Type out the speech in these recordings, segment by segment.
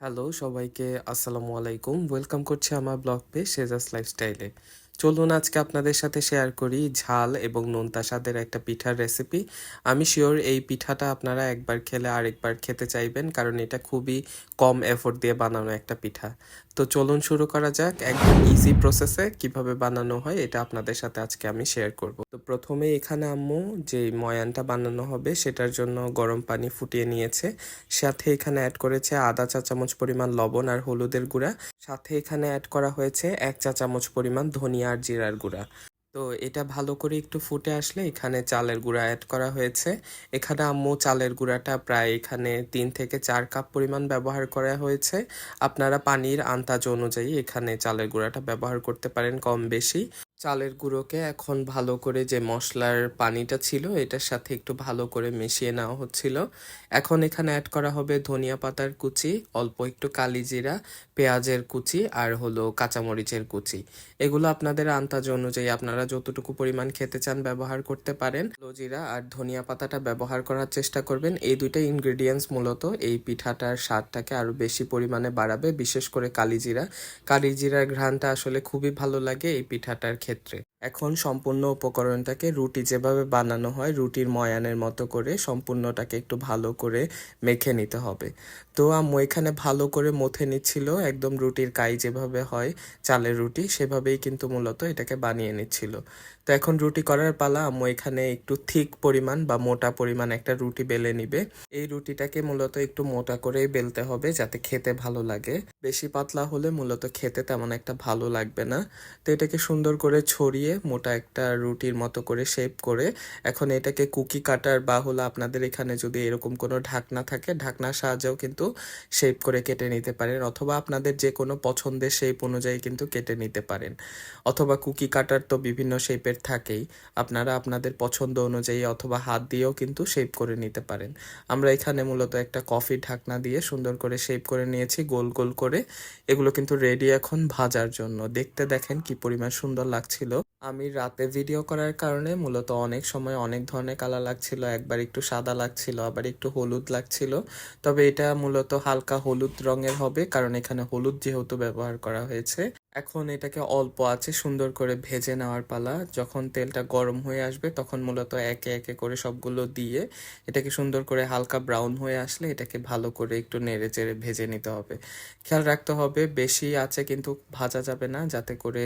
Hello সবাইকে আসসালামু আলাইকুম। ওয়েলকাম করছি আমার ব্লগ পে সেজাস লাইফস্টাইলে। চলুন আজকে আপনাদের সাথে শেয়ার করি ঝাল এবং নোনতা স্বাদের একটা পিঠার রেসিপি আমি শিওর এই পিঠাটা আপনারা একবার খেলে আরেকবার খেতে চাইবেন, কারণ এটা খুবই কম এফোর্ট দিয়ে বানানো একটা পিঠা। তো চলুন শুরু করা যাক একদম ইজি প্রসেসে কীভাবে বানানো হয়, এটা আপনাদের সাথে আজকে আমি শেয়ার করব। তো প্রথমে এখানে আম্মু যে ময়ানটা বানানো হবে, সেটার জন্য গরম পানি ফুটিয়ে নিয়েছে। সাথে এখানে অ্যাড করেছে আদা চা চামচ পরিমাণ লবণ আর হলুদের গুঁড়া। সাথে এখানে অ্যাড করা হয়েছে এক চা চামচ পরিমাণ ধনিয়া আর জিরার গুঁড়া। তো এটা ভালো করে একটু ফুটে আসলে এখানে চালের গুঁড়া অ্যাড করা হয়েছে। এখানে আম্মু চালের গুঁড়াটা প্রায় এখানে তিন থেকে চার কাপ পরিমাণ ব্যবহার করা হয়েছে। আপনারা পানির আন্তাজ অনুযায়ী এখানে চালের গুঁড়াটা ব্যবহার করতে পারেন কম বেশি। চালের গুঁড়োকে এখন ভালো করে যে মশলার পানিটা ছিল, এটার সাথে একটু ভালো করে মিশিয়ে নেওয়া হচ্ছিল। এখন এখানে অ্যাড করা হবে ধনিয়া পাতার কুচি, অল্প একটু কালি জিরা, পেঁয়াজের কুচি আর হলো কাঁচামরিচের কুচি। এগুলো আপনাদের আন্দাজ অনুযায়ী আপনারা যতটুকু পরিমাণ খেতে চান ব্যবহার করতে পারেন। জিরা আর ধনিয়া পাতাটা ব্যবহার করার চেষ্টা করবেন। এই দুইটা ইনগ্রেডিয়েন্টস মূলত এই পিঠাটার স্বাদটাকে আরও বেশি পরিমাণে বাড়াবে, বিশেষ করে কালিজিরা কালিজিরার ঘ্রাণটা আসলে খুবই ভালো লাগে এই পিঠাটার ক্ষেত্রে এখন সম্পূর্ণ উপকরণটাকে রুটি যেভাবে বানানো হয়, রুটির ময়ানের মতো করে সম্পূর্ণটাকে একটু ভালো করে মেখে নিতে হবে। তো আম্মু এখানে ভালো করে মথে নিচ্ছিল, একদম রুটির কাই যেভাবে হয়, চালের রুটি, সেভাবেই কিন্তু মূলত এটাকে বানিয়ে নিচ্ছিল। তো এখন রুটি করার পালা আম্মু এখানে একটু থিক পরিমাণ বা মোটা পরিমাণ একটা রুটি বেলে নিবে। এই রুটিটাকে মূলত একটু মোটা করেই বেলতে হবে যাতে খেতে ভালো লাগে। বেশি পাতলা হলে মূলত খেতে তেমন একটা ভালো লাগবে না। তো এটাকে সুন্দর করে ছড়িয়ে মোটা একটা রুটির মতো করে শেপ করে এখন এটাকে কুকি কাটার বা হলো আপনাদের এখানে যদি এরকম কোনো ঢাকনা থাকে, ঢাকনার সাহায্যেও কিন্তু শেপ করে কেটে নিতে পারেন অথবা আপনাদের যে কোনো পছন্দের শেপ অনুযায়ী কিন্তু কেটে নিতে পারেন। অথবা কুকি কাটার তো বিভিন্ন শেপের থাকেই, আপনারা আপনাদের পছন্দ অনুযায়ী অথবা হাত দিয়েও কিন্তু শেপ করে নিতে পারেন। আমরা এখানে মূলত একটা কফি ঢাকনা দিয়ে সুন্দর করে শেপ করে নিয়েছি, গোল গোল করে। এগুলো কিন্তু রেডি এখন ভাজার জন্য। দেখতে দেখেন কি পরিমাণ সুন্দর লাগছিল। আমি রাতে ভিডিও করার কারণে মূলত অনেক সময় অনেক ধরনের কালার লাগছিল, একবার একটু সাদা লাগছিল, আবার একটু হলুদ লাগছিল। তবে এটা মূলত হালকা হলুদ রঙের হবে, কারণ এখানে হলুদ যেহেতু ব্যবহার করা হয়েছে। এখন এটাকে অল্প আছে, সুন্দর করে ভেজে নেওয়ার পালা। যখন তেলটা গরম হয়ে আসবে, তখন মূলত একে একে করে সবগুলো দিয়ে এটাকে সুন্দর করে হালকা ব্রাউন হয়ে আসলে এটাকে ভালো করে একটু নেড়ে চেড়ে ভেজে নিতে হবে। খেয়াল রাখতে হবে, বেশি আছে কিন্তু ভাজা যাবে না, যাতে করে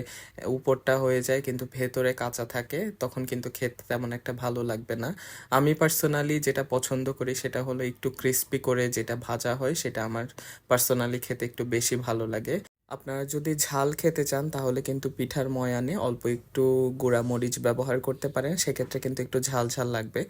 উপরটা হয়ে যায় কিন্তু ভেতরে কাঁচা থাকে, তখন কিন্তু খেতে তেমন একটা ভালো লাগবে না। আমি পার্সোনালি যেটা পছন্দ করি সেটা হলো একটু ক্রিস্পি করে যেটা ভাজা হয়, সেটা আমার পার্সোনালি খেতে একটু বেশি ভালো লাগে। আপনারা যদি ঝাল খেতে চান, তাহলে কিন্তু পিঠার ময়ানে অল্প একটু গুঁড়া মরিচ ব্যবহার করতে পারেন। সেক্ষেত্রে কিন্তু একটু ঝাল ঝাল লাগবে।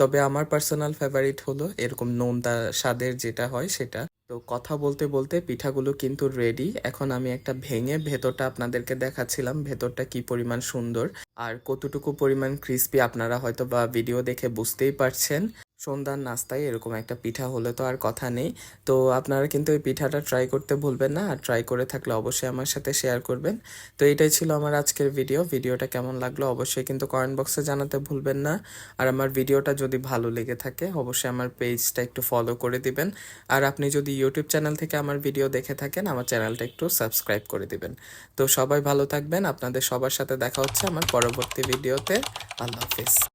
তবে আমার পার্সোনাল ফেভারিট হলো এরকম নোনতা স্বাদের যেটা হয় সেটা। তো কথা বলতে বলতে পিঠাগুলো কিন্তু রেডি এখন আমি একটা ভেঙে ভেতরটা আপনাদেরকে দেখাচ্ছিলাম, ভেতরটা কি পরিমাণ সুন্দর। আর কতটুকু পরিমাণ ক্রিস্পি আপনারা হয়তো বা ভিডিও দেখে বুঝতেই পারছেন। সন্ধ্যার নাস্তায় এরকম একটা পিঠা হলে তো আর কথা নেই। তো আপনারা কিন্তু এই পিঠাটা ট্রাই করতে ভুলবেন না আর ট্রাই করে থাকলে অবশ্যই আমার সাথে শেয়ার করবেন। তো এটাই ছিল আমার আজকের ভিডিও ভিডিওটা কেমন লাগল অবশ্যই কিন্তু কমেন্ট বক্সে জানাতে ভুলবেন না। আর আমার ভিডিওটা যদি ভালো লেগে থাকে, অবশ্যই আমার পেজটা একটু ফলো করে দিবেন। আর আপনি যদি ইউটিউব চ্যানেল থেকে আমার ভিডিও দেখে থাকেন, আমার চ্যানেলটা একটু সাবস্ক্রাইব করে দিবেন। তো সবাই ভালো থাকবেন। আপনাদের সবার সাথে দেখা হচ্ছে আমার পরবর্তী ভিডিওতে আল্লাহ হাফিজ।